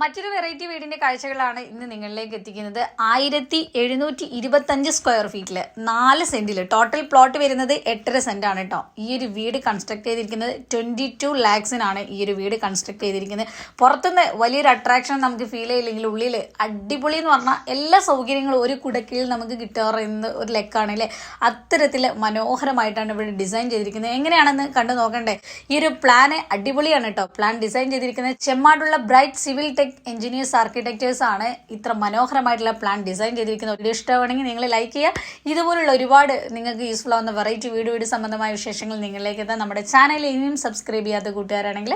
മറ്റൊരു വെറൈറ്റി വീടിന്റെ കാഴ്ചകളാണ് ഇന്ന് നിങ്ങളിലേക്ക് എത്തിക്കുന്നത്. ആയിരത്തി എഴുന്നൂറ്റി ഇരുപത്തഞ്ച് സ്ക്വയർ ഫീറ്റിൽ നാല് സെന്റിൽ ടോട്ടൽ പ്ലോട്ട് വരുന്നത് എട്ടര സെന്റ് ആണ് കേട്ടോ ഈ ഒരു വീട് കൺസ്ട്രക്ട് ചെയ്തിരിക്കുന്നത് ട്വന്റി ടു ലാക്സിനാണ് ഈ ഒരു വീട് കൺസ്ട്രക്ട് ചെയ്തിരിക്കുന്നത്. പുറത്തുനിന്ന് വലിയൊരു അട്രാക്ഷൻ നമുക്ക് ഫീൽ ചെയ്യില്ലെങ്കിൽ ഉള്ളിൽ അടിപൊളി എന്ന് പറഞ്ഞാൽ എല്ലാ സൗകര്യങ്ങളും ഒരു കുടക്കീഴിൽ നമുക്ക് കിട്ടാറുന്ന ഒരു ലെക്കാണ് അല്ലേ അത്തരത്തിൽ മനോഹരമായിട്ടാണ് ഇവിടെ ഡിസൈൻ ചെയ്തിരിക്കുന്നത്. എങ്ങനെയാണെന്ന് കണ്ടു നോക്കണ്ടേ? ഈ ഒരു പ്ലാന് അടിപൊളിയാണ് കേട്ടോ പ്ലാൻ ഡിസൈൻ ചെയ്തിരിക്കുന്നത് ചെമ്മാടുള്ള ബ്രൈറ്റ് സിവിൽ എഞ്ചിനീയേഴ്സ് ആർക്കിടെക്ചേഴ്സ് ആണ് ഇത്ര മനോഹരമായിട്ടുള്ള പ്ലാൻ ഡിസൈൻ ചെയ്തിരിക്കുന്നത്. വീഡിയോ ഇഷ്ടമാണെങ്കിൽ നിങ്ങൾ ലൈക്ക് ചെയ്യുക. ഇതുപോലുള്ള ഒരുപാട് നിങ്ങൾക്ക് യൂസ്ഫുൾ ആവുന്ന വെറൈറ്റി വീഡിയോ വീഡിയോ സംബന്ധമായ വിശേഷങ്ങൾ നിങ്ങളിലേക്ക് എത്താൻ നമ്മുടെ ചാനൽ ഇനിയും സബ്സ്ക്രൈബ് ചെയ്യാത്ത കൂട്ടുകാരാണെങ്കിൽ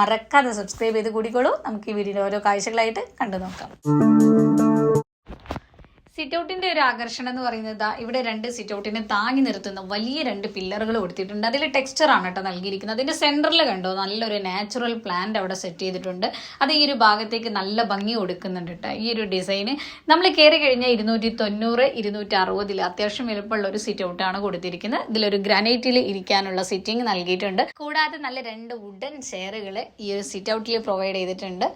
മറക്കാതെ സബ്സ്ക്രൈബ് ചെയ്ത് കൂടിക്കോളൂ. നമുക്ക് ഈ വീഡിയോയുടെ ഓരോ കാഴ്ചകളായിട്ട് കണ്ടു നോക്കാം സിറ്റ് ഔട്ടിന്റെ ഒരു ആകർഷണം എന്ന് പറയുന്നത് ഇവിടെ രണ്ട് സിറ്റൗട്ടിനെ താങ്ങി നിർത്തുന്ന വലിയ രണ്ട് പില്ലറുകൾ കൊടുത്തിട്ടുണ്ട്. അതിൽ ടെക്സ്ചർ ആണ് കേട്ടോ നൽകിയിരിക്കുന്നത്. അതിന്റെ സെന്ററിൽ കണ്ടോ നല്ലൊരു നാച്ചുറൽ പ്ലാന്റ് അവിടെ സെറ്റ് ചെയ്തിട്ടുണ്ട്. അത് ഈ ഒരു ഭാഗത്തേക്ക് നല്ല ഭംഗി കൊടുക്കുന്നുണ്ട് കേട്ടോ ഈ ഒരു ഡിസൈന് നമ്മൾ കയറി കഴിഞ്ഞാൽ ഇരുന്നൂറ്റി തൊണ്ണൂറ് ഇരുന്നൂറ്റി അറുപതിൽ അത്യാവശ്യം എളുപ്പമുള്ള ഒരു സിറ്റൗട്ടാണ് കൊടുത്തിരിക്കുന്നത്. ഇതിലൊരു ഗ്രാനൈറ്റിൽ ഇരിക്കാനുള്ള സിറ്റിംഗ് നൽകിയിട്ടുണ്ട്. കൂടാതെ നല്ല രണ്ട് വുഡൻ ചെയറുകൾ ഈ ഒരു സിറ്റ് ഔട്ടിൽ പ്രൊവൈഡ് ചെയ്തിട്ടുണ്ട്.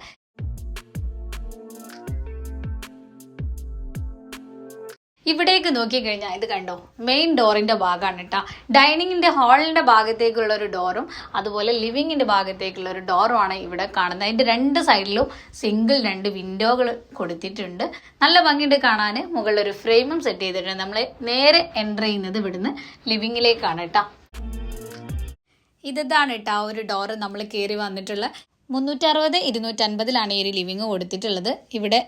ഇവിടേക്ക് നോക്കിക്കഴിഞ്ഞാൽ ഇത് കണ്ടോ? മെയിൻ ഡോറിന്റെ ഭാഗമാണ് കേട്ടോ ഡൈനിങ്ങിന്റെ ഹാളിന്റെ ഭാഗത്തേക്കുള്ള ഒരു ഡോറും അതുപോലെ ലിവിങ്ങിന്റെ ഭാഗത്തേക്കുള്ള ഒരു ഡോറുമാണ് ഇവിടെ കാണുന്നത്. അതിന്റെ രണ്ട് സൈഡിലും സിംഗിൾ രണ്ട് വിൻഡോകൾ കൊടുത്തിട്ടുണ്ട്. നല്ല ഭംഗിയുണ്ട് കാണാൻ മുകളിൽ ഒരു ഫ്രെയിമും സെറ്റ് ചെയ്തിട്ടുണ്ട്. നമ്മൾ നേരെ എന്റർ ചെയ്യുന്നത് ഇവിടുന്ന് ലിവിങ്ങിലേക്കാണ് കേട്ടോ ഇതാണ് കേട്ടോ ആ ഒരു ഡോറ് നമ്മൾ കയറി വന്നിട്ടുള്ള മുന്നൂറ്ററുപത് ഇരുന്നൂറ്റൻപതിലാണ് ഈ ഒരു ലിവിങ് കൊടുത്തിട്ടുള്ളത്. ഇവിടെ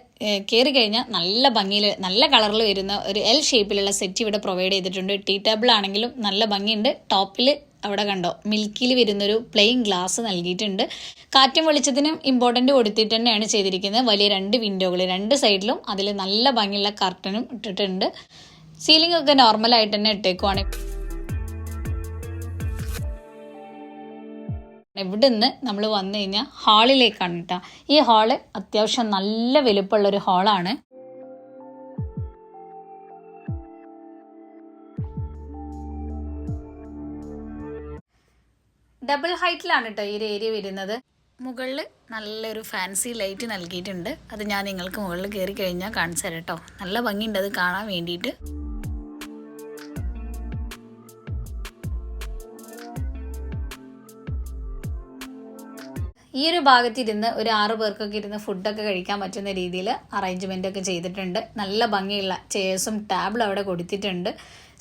കയറി കഴിഞ്ഞാൽ നല്ല ഭംഗിയിൽ നല്ല കളറിൽ വരുന്ന ഒരു എൽ ഷേപ്പിലുള്ള സെറ്റ് ഇവിടെ പ്രൊവൈഡ് ചെയ്തിട്ടുണ്ട്. ടീ ടേബിൾ ആണെങ്കിലും നല്ല ഭംഗിയുണ്ട്. ടോപ്പിൽ അവിടെ കണ്ടോ മിൽക്കിൽ വരുന്നൊരു പ്ലെയിൻ ഗ്ലാസ് നൽകിയിട്ടുണ്ട്. കാറ്റും വെളിച്ചത്തിനും ഇമ്പോർട്ടന്റ് കൊടുത്തിട്ട് തന്നെയാണ് ചെയ്തിരിക്കുന്നത്. വലിയ രണ്ട് വിൻഡോകൾ രണ്ട് സൈഡിലും അതിൽ നല്ല ഭംഗിയുള്ള കർട്ടനും ഇട്ടിട്ടുണ്ട്. സീലിംഗ് ഒക്കെ നോർമലായിട്ട് തന്നെ ഇട്ടേക്കുവാണ് നിന്ന് നമ്മൾ വന്നു കഴിഞ്ഞാൽ ഹാളിലേക്കാണ് കേട്ടോ ഈ ഹാൾ അത്യാവശ്യം നല്ല വലുപ്പമുള്ള ഒരു ഹാളാണ്. ഡബിൾ ഹൈറ്റിലാണ് കേട്ടോ ഈ ഒരു ഏരിയ വരുന്നത്. മുകളിൽ നല്ലൊരു ഫാൻസി ലൈറ്റ് നൽകിയിട്ടുണ്ട്. അത് ഞാൻ നിങ്ങൾക്ക് മുകളിൽ കയറി കഴിഞ്ഞാൽ കാണിച്ചു തരാം കേട്ടോ നല്ല ഭംഗിയുണ്ട് അത് കാണാൻ വേണ്ടിയിട്ട്. ഈ ഒരു ഭാഗത്തിരുന്ന് ഒരു ആറ് പേർക്കൊക്കെ ഇരുന്ന് ഫുഡൊക്കെ കഴിക്കാൻ പറ്റുന്ന രീതിയിൽ അറേഞ്ച്മെന്റ് ഒക്കെ ചെയ്തിട്ടുണ്ട്. നല്ല ഭംഗിയുള്ള ചെയർസും ടേബിളും അവിടെ കൊടുത്തിട്ടുണ്ട്.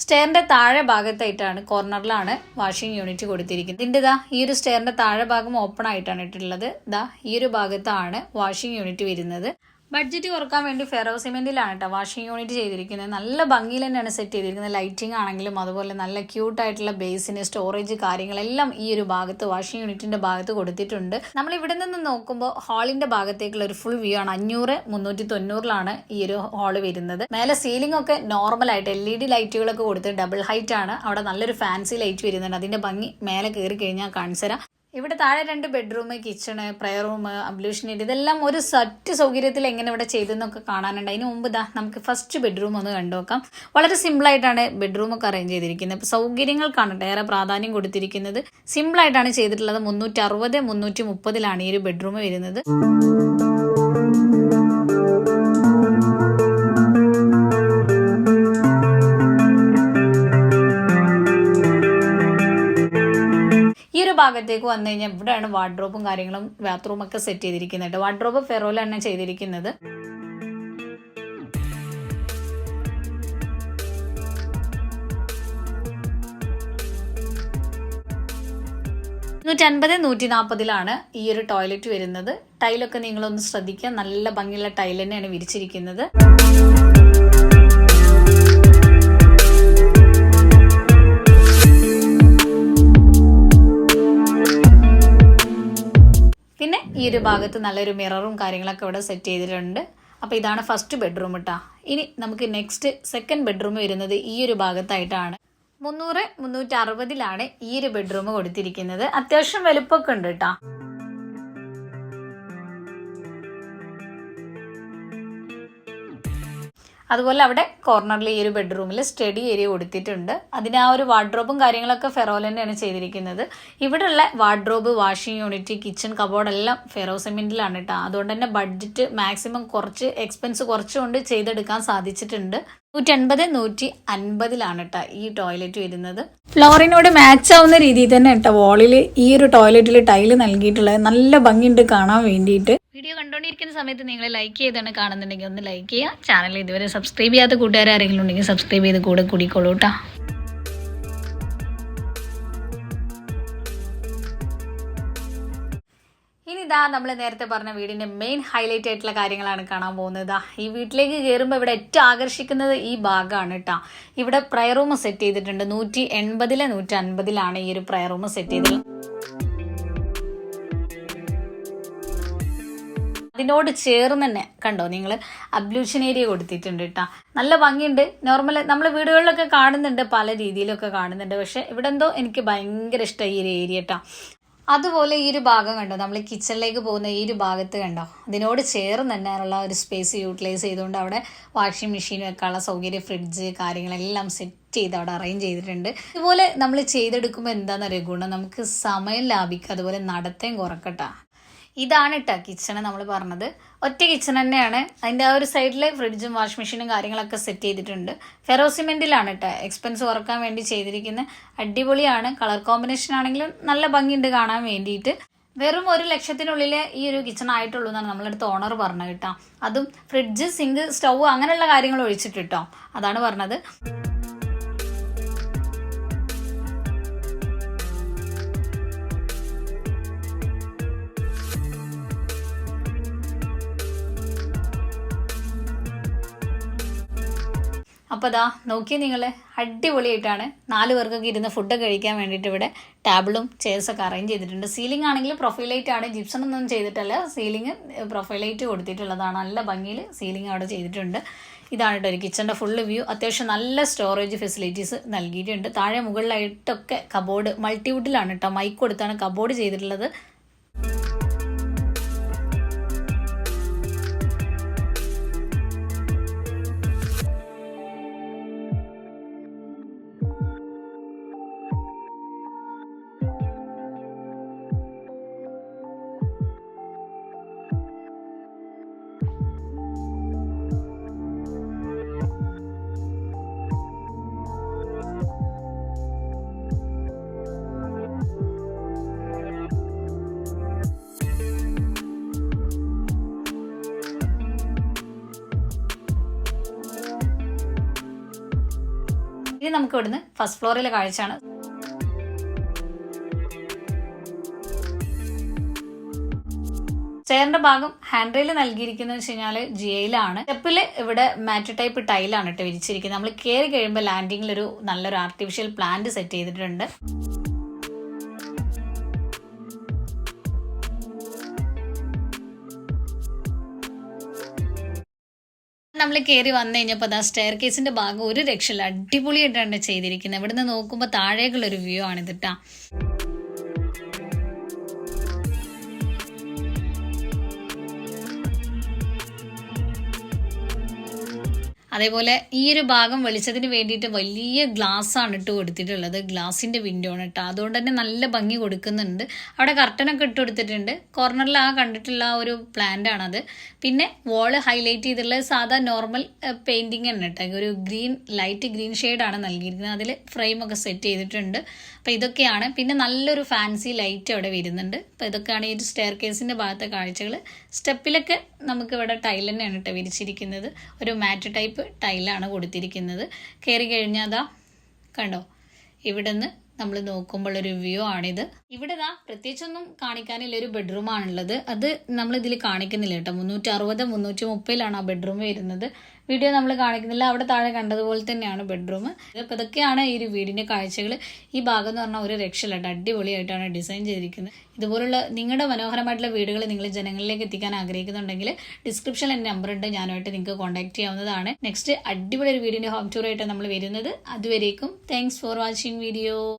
സ്റ്റെയറിന്റെ താഴെ ഭാഗത്തായിട്ടാണ് കോർണറിലാണ് വാഷിംഗ് യൂണിറ്റ് കൊടുത്തിരിക്കുന്നത്. ഇതിന്റെ ഇതാ ഈ ഒരു സ്റ്റെയറിന്റെ താഴെ ഭാഗം ഓപ്പൺ ആയിട്ടാണ് ഇട്ടിട്ടുള്ളത്. ഇതാ ഈ ഒരു ഭാഗത്താണ് വാഷിംഗ് യൂണിറ്റ് വരുന്നത്. ബഡ്ജറ്റ് കുറയ്ക്കാൻ വേണ്ടി ഫെറോ സിമെന്റിലാണ് കേട്ടോ വാഷിംഗ് യൂണിറ്റ് ചെയ്തിരിക്കുന്നത്. നല്ല ഭംഗിയിൽ തന്നെയാണ് സെറ്റ് ചെയ്തിരിക്കുന്നത്. ലൈറ്റിംഗ് ആണെങ്കിലും അതുപോലെ നല്ല ക്യൂട്ടായിട്ടുള്ള ബേസിന് സ്റ്റോറേജ് കാര്യങ്ങളെല്ലാം ഈ ഒരു ഭാഗത്ത് വാഷിംഗ് യൂണിറ്റിന്റെ ഭാഗത്ത് കൊടുത്തിട്ടുണ്ട്. നമ്മൾ ഇവിടെ നിന്ന് നോക്കുമ്പോൾ ഹാളിന്റെ ഭാഗത്തേക്കുള്ള ഒരു ഫുൾ വ്യൂ ആണ്. അഞ്ഞൂറ് മുന്നൂറ്റി തൊണ്ണൂറിലാണ് ഈ ഒരു ഹാൾ വരുന്നത്. മേലെ സീലിംഗ് ഒക്കെ നോർമൽ ആയിട്ട് എൽ ഇ ഡി ലൈറ്റുകളൊക്കെ കൊടുത്ത് ഡബിൾ ഹൈറ്റ് ആണ്. അവിടെ നല്ലൊരു ഫാൻസി ലൈറ്റ് വരുന്നുണ്ട്. അതിന്റെ ഭംഗി മേലെ കയറി കഴിഞ്ഞാൽ കാണിച്ചു തരാം ഇവിടെ താഴെ രണ്ട് bedroom kitchen prayer room ablution ഇതെല്ലാം ഒരു സെറ്റ് സൗകര്യത്തിൽ എങ്ങനെ ഇവിടെ ചെയ്തെന്നൊക്കെ കാണാനുണ്ട്. അതിന് മുമ്പ് ഇതാ നമുക്ക് ഫസ്റ്റ് ബെഡ്റൂം ഒന്ന് കണ്ടുനോക്കാം വളരെ സിമ്പിൾ ആയിട്ടാണ് ബെഡ്റൂം ഒക്കെ അറേഞ്ച് ചെയ്തിരിക്കുന്നത്. ഇപ്പോൾ സൗകര്യങ്ങൾക്കാണ് ഏറെ പ്രാധാന്യം കൊടുത്തിരിക്കുന്നത്. സിമ്പിൾ ആയിട്ടാണ് ചെയ്തിട്ടുള്ളത്. മുന്നൂറ്റി അറുപത് മുന്നൂറ്റി മുപ്പതിലാണ് ഈ ഒരു ബെഡ്റൂം വരുന്നത്. ഭാഗത്തേക്ക് വന്നു കഴിഞ്ഞാൽ ഇവിടെയാണ് വാർഡ്രോബും കാര്യങ്ങളും ബാത്റൂം ഒക്കെ സെറ്റ് ചെയ്തിരിക്കുന്നത് വാർഡ്രോബ് ഫെറോലാണ് ചെയ്തിരിക്കുന്നത്. നൂറ്റൻപത് നൂറ്റി നാൽപ്പതിലാണ് ഈ ഒരു ടോയ്ലറ്റ് വരുന്നത്. ടൈലൊക്കെ നിങ്ങളൊന്ന് ശ്രദ്ധിക്കുക. നല്ല ഭംഗിയുള്ള ടൈൽ തന്നെയാണ് വിരിച്ചിരിക്കുന്നത്. ഈ ഒരു ഭാഗത്ത് നല്ലൊരു മിററും കാര്യങ്ങളൊക്കെ ഇവിടെ സെറ്റ് ചെയ്തിട്ടുണ്ട്. അപ്പോൾ ഇതാണ് ഫസ്റ്റ് ബെഡ്റൂം കേട്ടോ ഇനി നമുക്ക് നെക്സ്റ്റ് സെക്കൻഡ് ബെഡ്റൂം വരുന്നത് ഈ ഒരു ഭാഗത്തായിട്ടാണ്. മുന്നൂറ് മുന്നൂറ്റി അറുപതിലാണ് ഈ ഒരു ബെഡ്റൂം കൊടുത്തിരിക്കുന്നത്. അത്യാവശ്യം വലുപ്പമൊക്കെ ഉണ്ട് കേട്ടോ അതുപോലെ അവിടെ കോർണറിൽ ഈ ഒരു ബെഡ്റൂമിൽ സ്റ്റഡി ഏരിയ കൊടുത്തിട്ടുണ്ട് അതിന് ആ ഒരു വാർഡ്രോബും കാര്യങ്ങളൊക്കെ ഫെറോൽ ചെയ്തിരിക്കുന്നത്. ഇവിടെയുള്ള wardrobe washing unit kitchen cupboard എല്ലാം ഫെറോ സിമെന്റിലാണ് കേട്ടോ അതുകൊണ്ട് തന്നെ ബഡ്ജറ്റ് മാക്സിമം കുറച്ച് എക്സ്പെൻസ് കുറച്ചുകൊണ്ട് ചെയ്തെടുക്കാൻ സാധിച്ചിട്ടുണ്ട്. നൂറ്റി അൻപത് നൂറ്റി അൻപതിലാണ് കേട്ടോ ഈ ടോയ്ലറ്റ് വരുന്നത്. ഫ്ലോറിനോട് മാച്ച് ആവുന്ന രീതിയിൽ തന്നെ കേട്ടോ വാളിൽ ഈ ഒരു ടോയ്ലറ്റിൽ ടൈൽ നൽകിയിട്ടുള്ളത്. നല്ല ഭംഗിയുണ്ട് കാണാൻ വേണ്ടിയിട്ട്. വീഡിയോ കണ്ടുകൊണ്ടിരിക്കുന്ന സമയത്ത് നിങ്ങൾ ലൈക്ക് ചെയ്താണ് കാണുന്നുണ്ടെങ്കിൽ ഒന്ന് ലൈക്ക് ചെയ്യുക. ചാനൽ ഇതുവരെ സബ്സ്ക്രൈബ് ചെയ്യാത്ത കൂട്ടുകാരെങ്കിലും ഉണ്ടെങ്കിൽ സബ്സ്ക്രൈബ് ചെയ്ത് കൂടെ കൂടിക്കോളൂ കേട്ടോ ഇനി ഇതാ നമ്മൾ നേരത്തെ പറഞ്ഞ വീടിന്റെ മെയിൻ ഹൈലൈറ്റ് ആയിട്ടുള്ള കാര്യങ്ങളാണ് കാണാൻ പോകുന്നത്. ഈ വീട്ടിലേക്ക് കയറുമ്പോൾ ഇവിടെ ഏറ്റവും ആകർഷിക്കുന്നത് ഈ ഭാഗമാണ് കേട്ടോ ഇവിടെ പ്രയർ റൂം സെറ്റ് ചെയ്തിട്ടുണ്ട്. നൂറ്റി എൺപതിലെ നൂറ്റി അൻപതിലാണ് ഈ ഒരു പ്രയർ റൂം സെറ്റ് ചെയ്തത് അതിനോട് ചേർന്ന് തന്നെ കണ്ടോ നിങ്ങൾ അബ്ലൂഷൻ ഏരിയ കൊടുത്തിട്ടുണ്ട് കേട്ടോ നല്ല ഭംഗിയുണ്ട്. നോർമൽ നമ്മൾ വീടുകളിലൊക്കെ കാണുന്നുണ്ട് പല രീതിയിലൊക്കെ കാണുന്നുണ്ട്. പക്ഷെ ഇവിടെ എന്തോ എനിക്ക് ഭയങ്കര ഇഷ്ടമായി ഈ ഒരു ഏരിയ കേട്ടോ അതുപോലെ ഈ ഒരു ഭാഗം കണ്ടോ? നമ്മൾ കിച്ചണിലേക്ക് പോകുന്ന ഈ ഒരു ഭാഗത്ത് കണ്ടോ? അതിനോട് ചേർന്ന് തന്നെ ഉള്ള ഒരു സ്പേസ് യൂട്ടിലൈസ് ചെയ്തുകൊണ്ട് അവിടെ വാഷിംഗ് മെഷീൻ വെക്കാനുള്ള സൗകര്യം ഫ്രിഡ്ജ് കാര്യങ്ങളെല്ലാം സെറ്റ് ചെയ്ത് അവിടെ അറേഞ്ച് ചെയ്തിട്ടുണ്ട്. ഇതുപോലെ നമ്മൾ ചെയ്തെടുക്കുമ്പോൾ എന്താണെന്നറിയോ ഗുണം? നമുക്ക് സമയം ലാഭിക്കുക അതുപോലെ നടത്തേം കുറക്കട്ടാ. ഇതാണ് കേട്ടോ കിച്ചണ് നമ്മൾ പറഞ്ഞത്. ഒറ്റ കിച്ചൺ തന്നെയാണ്. അതിന്റെ ആ ഒരു സൈഡിൽ ഫ്രിഡ്ജും വാഷിംഗ് മെഷീനും കാര്യങ്ങളൊക്കെ സെറ്റ് ചെയ്തിട്ടുണ്ട്. ഫെറോ സിമെന്റിലാണ് കേട്ടോ എക്സ്പെൻസ് കുറയ്ക്കാൻ വേണ്ടി ചെയ്തിരിക്കുന്ന. അടിപൊളിയാണ്. കളർ കോമ്പിനേഷൻ ആണെങ്കിലും നല്ല ഭംഗിയുണ്ട് കാണാൻ വേണ്ടിയിട്ട്. വെറും ഒരു ലക്ഷത്തിനുള്ളിൽ ഈ ഒരു കിച്ചൺ ആയിട്ടുള്ളൂ എന്നാണ് നമ്മളടുത്ത് ഓണർ പറഞ്ഞത് കേട്ടോ അതും ഫ്രിഡ്ജ് സിങ്ക് സ്റ്റൗ അങ്ങനെയുള്ള കാര്യങ്ങൾ ഒഴിച്ചിട്ട് കേട്ടോ അതാണ് പറഞ്ഞത്. അപ്പോൾ അതാ നോക്കി നിങ്ങൾ അടിപൊളിയായിട്ടാണ്. നാല് പേർക്കൊക്കെ ഇരുന്ന് ഫുഡ് കഴിക്കാൻ വേണ്ടിയിട്ട് ഇവിടെ ടേബിളും ചെയർസൊക്കെ അറേഞ്ച് ചെയ്തിട്ടുണ്ട്. സീലിംഗ് ആണെങ്കിൽ പ്രൊഫൈലൈറ്റ് ആണ്. ജിപ്സം ഒന്നും ചെയ്തിട്ടല്ല. സീലിംഗ് പ്രൊഫൈലൈറ്റ് കൊടുത്തിട്ടുള്ളതാണ്. നല്ല ഭംഗിയിൽ സീലിംഗ് അവിടെ ചെയ്തിട്ടുണ്ട്. ഇതാണ് കേട്ടോ ഒരു കിച്ചന്റെ ഫുള്ള് വ്യൂ. അത്യാവശ്യം നല്ല സ്റ്റോറേജ് ഫെസിലിറ്റീസ് നൽകിയിട്ടുണ്ട്. താഴെ മുകളിലായിട്ടൊക്കെ കബോർഡ് മൾട്ടിവുഡിലാണ് കേട്ടോ മൈക്ക് കൊടുത്താണ് കബോർഡ് ചെയ്തിട്ടുള്ളത്. ഇനി നമുക്ക് ഇവിടുന്ന് ഫസ്റ്റ് ഫ്ലോറിലെ കാഴ്ചയാണ്. ചെയറിന്റെ ഭാഗം ഹാൻഡ് റെയിൽ നൽകിയിരിക്കുന്നത് വെച്ച് കഴിഞ്ഞാൽ ജി ഐയിലാണ് സ്റ്റെപ്പിൽ ഇവിടെ മാറ്റ് ടൈപ്പ് ടൈലാണ് ഇട്ട് വിരിച്ചിരിക്കുന്നത്. നമ്മൾ കയറി കഴിയുമ്പോൾ ലാൻഡിങ്ങിൽ ഒരു നല്ലൊരു ആർട്ടിഫിഷ്യൽ പ്ലാന്റ് സെറ്റ് ചെയ്തിട്ടുണ്ട്. നമ്മൾ കയറി വന്നു കഴിഞ്ഞപ്പോൾ അതാ സ്റ്റെയർ കേസിന്റെ ഭാഗം ഒരു രക്ഷയില്ല. അടിപൊളിയായിട്ടാണ് ചെയ്തിരിക്കുന്നത് ഇവിടുന്ന് നോക്കുമ്പോൾ താഴേക്കുള്ള ഒരു വ്യൂ ആണ് ഇതിട്ടാ അതേപോലെ ഈ ഒരു ഭാഗം വെളിച്ചത്തിന് വേണ്ടിയിട്ട് വലിയ ഗ്ലാസ് ആണ് ഇട്ട് കൊടുത്തിട്ടുള്ളത്. ഗ്ലാസിന്റെ വിൻഡോ ആണ് കേട്ടോ. അതുകൊണ്ട് തന്നെ നല്ല ഭംഗി കൊടുക്കുന്നുണ്ട്. അവിടെ കർട്ടനൊക്കെ ഇട്ട് കൊടുത്തിട്ടുണ്ട്. കോർണറിൽ ആ കണ്ടിട്ടുള്ള ആ ഒരു പ്ലാന്റ് ആണത്. പിന്നെ വോൾ ഹൈലൈറ്റ് ചെയ്തിട്ടുള്ള സാധാ നോർമൽ പെയിന്റിങ് തന്നെ കേട്ടോ. ഒരു ഗ്രീൻ ലൈറ്റ് ഗ്രീൻ ആണ് നൽകിയിരിക്കുന്നത്. അതിൽ ഫ്രെയിമൊക്കെ സെറ്റ് ചെയ്തിട്ടുണ്ട്. അപ്പോൾ ഇതൊക്കെയാണ്. പിന്നെ നല്ലൊരു ഫാൻസി ലൈറ്റ് അവിടെ വരുന്നുണ്ട്. അപ്പോൾ ഇതൊക്കെയാണ് ഈ ഒരു സ്റ്റെയർ കേസിന്റെ ഭാഗത്തെ കാഴ്ചകൾ സ്റ്റെപ്പിലൊക്കെ നമുക്ക് ഇവിടെ ടൈൽ തന്നെയാണ് കേട്ടോ വിരിച്ചിരിക്കുന്നത്. ഒരു മാറ്റ് ടൈപ്പ് ടൈലാണ് കൊടുത്തിരിക്കുന്നത്. കയറി കഴിഞ്ഞാൽ അതാ കണ്ടോ? ഇവിടുന്ന് നമ്മൾ നോക്കുമ്പോൾ ഒരു വ്യൂ ആണിത്. ഇവിടെ ദാ പ്രത്യേകിച്ചൊന്നും കാണിക്കാനില്ല ഒരു ബെഡ്റൂം ആണുള്ളത്. അത് നമ്മൾ ഇതിൽ കാണിക്കുന്നില്ല കേട്ടോ. മുന്നൂറ്റി അറുപത് മുന്നൂറ്റി മുപ്പതിലാണ് ആ ബെഡ്റൂം വരുന്നത്. വീഡിയോ നമ്മൾ കാണിക്കുന്നില്ല. അവിടെ താഴെ കണ്ടതുപോലെ തന്നെയാണ് ബെഡ്റൂം അപ്പോൾ ഇതൊക്കെയാണ് ഈ ഒരു വീടിന്റെ കാഴ്ചകൾ ഈ ഭാഗം എന്ന് പറഞ്ഞാൽ ഒരു രക്ഷയില്ല അടിപൊളിയായിട്ടാണ് ഡിസൈൻ ചെയ്തിരിക്കുന്നത്. ഇതുപോലുള്ള നിങ്ങളുടെ മനോഹരമായിട്ടുള്ള വീടുകൾ നിങ്ങൾ ജനങ്ങളിലേക്ക് എത്തിക്കാൻ ആഗ്രഹിക്കുന്നുണ്ടെങ്കിൽ ഡിസ്ക്രിപ്ഷനിൽ എന്റെ നമ്പർ ഉണ്ട്. ഞാനുമായിട്ട് നിങ്ങൾക്ക് കോൺടാക്ട് ചെയ്യാവുന്നതാണ്. നെക്സ്റ്റ് അടിപൊളി ഒരു വീടിന്റെ ഹോം ടൂറായിട്ട് നമ്മൾ വരുന്നത്. അതുവരേക്കും താങ്ക്സ് ഫോർ വാച്ചിങ് വീഡിയോ